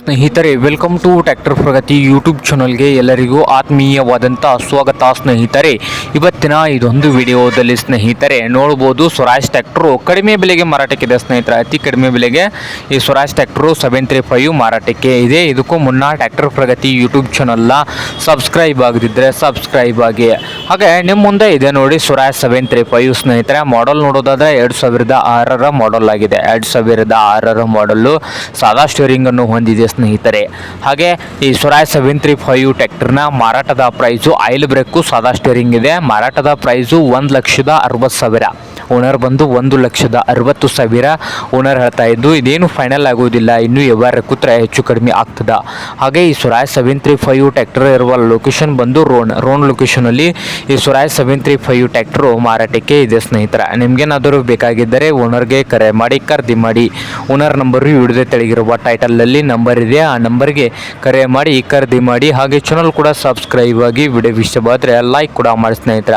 ಸ್ನೇಹಿತರೆ welcome to tractor Pragati YouTube ಚಾನಲ್ಗೆ ಎಲ್ಲರಿಗೂ ಆತ್ಮೀಯವಾದಂಥ ಸ್ವಾಗತ ಸ್ನೇಹಿತರೆ. ಇವತ್ತಿನ ಇದೊಂದು ವಿಡಿಯೋದಲ್ಲಿ ಸ್ನೇಹಿತರೆ, ನೋಡ್ಬೋದು ಸ್ವರಾಜ್ ಟ್ಯಾಕ್ಟ್ರು ಕಡಿಮೆ ಬೆಲೆಗೆ ಮಾರಾಟಕ್ಕಿದೆ ಸ್ನೇಹಿತರೆ. ಅತಿ ಕಡಿಮೆ ಬೆಲೆಗೆ ಈ Swaraj tractor seven three five ಮಾರಾಟಕ್ಕೆ ಇದೆ. ಇದಕ್ಕೂ ಮುನ್ನ ಟ್ಯಾಕ್ಟರ್ ಪ್ರಗತಿ ಯೂಟ್ಯೂಬ್ ಚಾನಲ್ನ ಸಬ್ಸ್ಕ್ರೈಬ್ ಆಗದಿದ್ದರೆ ಸಬ್ಸ್ಕ್ರೈಬ್ ಆಗಿ. ಹಾಗೆ ನಿಮ್ಮ ಮುಂದೆ ಇದೆ ನೋಡಿ ಸ್ವರಾಜ್ ಸೆವೆನ್ ತ್ರೀ ಫೈವ್ ಸ್ನೇಹಿತರೆ. ಮಾಡಲ್ ನೋಡೋದಾದರೆ ಎರಡು ಸಾವಿರದ ಆರರ ಮಾಡಲ್ ಆಗಿದೆ. ಎರಡು ಸಾವಿರದ ಆರರ ಮಾಡಲ್ಲು ಸಾದಾ ಸ್ಟೋರಿಂಗನ್ನು ಅನ್ನು ಹೊಂದಿದೆ ಸ್ನೇಹಿತರೆ. ಹಾಗೆ ಈ ಸ್ವರಾಜ್ ಸೆವೆನ್ ತ್ರೀ ಫೈವ್ ಟ್ಯಾಕ್ಟರ್ನ ಮಾರಾಟದ ಪ್ರೈಸು ಆಯಿಲ್ ಬ್ರೇಕು ಸಾದಾ ಸ್ಟೇರಿಂಗ್ ಇದೆ. ಮಾರಾಟದ ಪ್ರೈಸು ಒಂದು ಲಕ್ಷದ ಅರವತ್ತು ಸಾವಿರ. ಓನರ್ ಬಂದು ಒಂದು ಲಕ್ಷದ ಅರವತ್ತು ಸಾವಿರ. ಓನರ್ ಹೇಳ್ತಾ ಇದ್ದು, ಇದೇನು ಫೈನಲ್ ಆಗೋದಿಲ್ಲ. ಇನ್ನೂ ವ್ಯವಹಾರ ಕೂತ್ರೆ ಹೆಚ್ಚು ಕಡಿಮೆ ಆಗ್ತದ. ಹಾಗೆ ಈ Swaraj seven three five tractor ಇರುವ ಲೊಕೇಶನ್ ಬಂದು ರೋನ್ ರೋನ್ ಲೊಕೇಶನಲ್ಲಿ ಈ Swaraj seven three five tractor ಮಾರಾಟಕ್ಕೆ ಇದೆ ಸ್ನೇಹಿತರ. ನಿಮಗೇನಾದರೂ ಬೇಕಾಗಿದ್ದರೆ ಓನರ್ಗೆ ಕರೆ ಮಾಡಿ, ಖರೀದಿ ಮಾಡಿ. ಓನರ್ ನಂಬರು ಹಿಡಿದೇ ತೆಳಗಿರುವ ಟೈಟಲಲ್ಲಿ ನಂಬರ್ ಇದೆ ಆ ನಂಬರ್ಗೆ ಕರೆ ಮಾಡಿ ಖರೀದಿ ಮಾಡಿ, ಹಾಗೆ ಚಾನಲ್ ಕೂಡ ಸಬ್ಸ್ಕ್ರೈಬ್ ಆಗಿ ವಿಡಿಯೋ ಇಷ್ಟವಾದರೆ ಲೈಕ್ ಕೂಡ ಮಾಡಿ ಸ್ನೇಹಿತರ.